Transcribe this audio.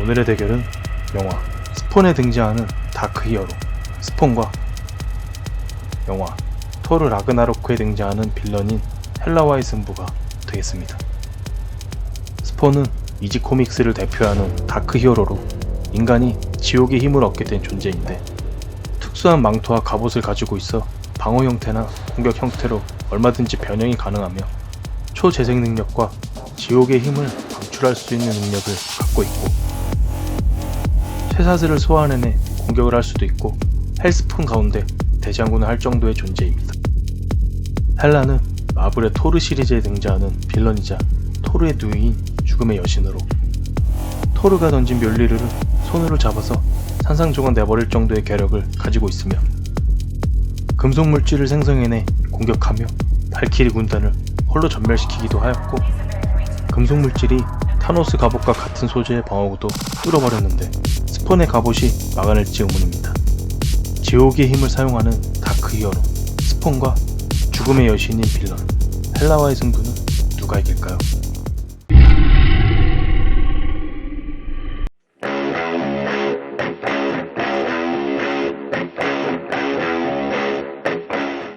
오늘의 대결은 영화 스폰에 등장하는 다크 히어로 스폰과 영화 토르 라그나로크에 등장하는 빌런인 헬라와의 승부가 되겠습니다. 스폰은 이지 코믹스를 대표하는 다크 히어로로 인간이 지옥의 힘을 얻게 된 존재인데 특수한 망토와 갑옷을 가지고 있어 방어 형태나 공격 형태로 얼마든지 변형이 가능하며 초재생 능력과 지옥의 힘을 방출할 수 있는 능력을 갖고 있고 쇠사슬을 소환해내 공격을 할 수도 있고 헬스폰 가운데 대장군을 할 정도의 존재입니다. 헬라는 마블의 토르 시리즈에 등장하는 빌런이자 토르의 누이인 죽음의 여신으로 토르가 던진 멸리를 손으로 잡아서 산상조각 내버릴 정도의 괴력을 가지고 있으며 금속 물질을 생성해내 공격하며 발키리 군단을 홀로 전멸시키기도 하였고 금속 물질이 타노스 갑옷과 같은 소재의 방어구도 뚫어버렸는데 스폰의 갑옷이 막아낼지 의문입니다. 지옥의 힘을 사용하는 다크 히어로 스폰과 죽음의 여신인 빌런 헬라와의 승부는 누가 이길까요?